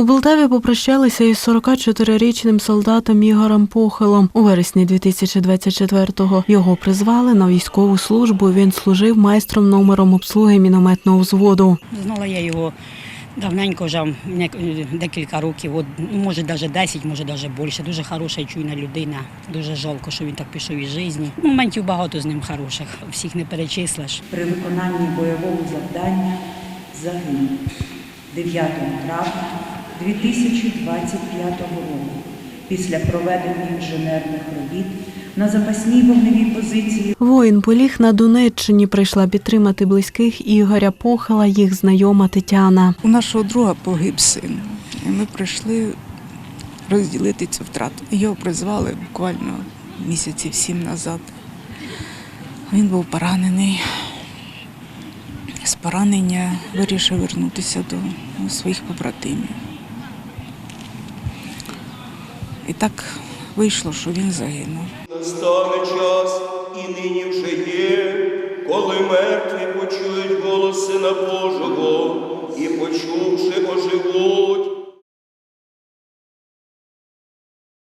У Полтаві попрощалися із 44-річним солдатом Ігорем Похилом. У вересні 2024-го його призвали на військову службу. Він служив майстром номером обслуги мінометного взводу. Знала я його давненько вже декілька років, от, ну, може навіть 10, може навіть більше. Дуже хороша і чуйна людина. Дуже жалко, що він так пішов із житті. Моментів багато з ним хороших, всіх не перечислиш. при виконанні бойового завдання загинув 9 травня 2025 року після проведення інженерних робіт на запасній вогневій позиції Воїн поліг на Донеччині. Прийшла підтримати близьких Ігоря Похила, їх знайома Тетяна. У нашого друга погиб син. І ми прийшли розділити цю втрату. Його призвали буквально місяців сім назад. Він був поранений. З поранення вирішив вернутися до своїх побратимів. І так вийшло, що він загинув. Настане час і нині вже є, коли мертві почують голоси на Божого і почувши.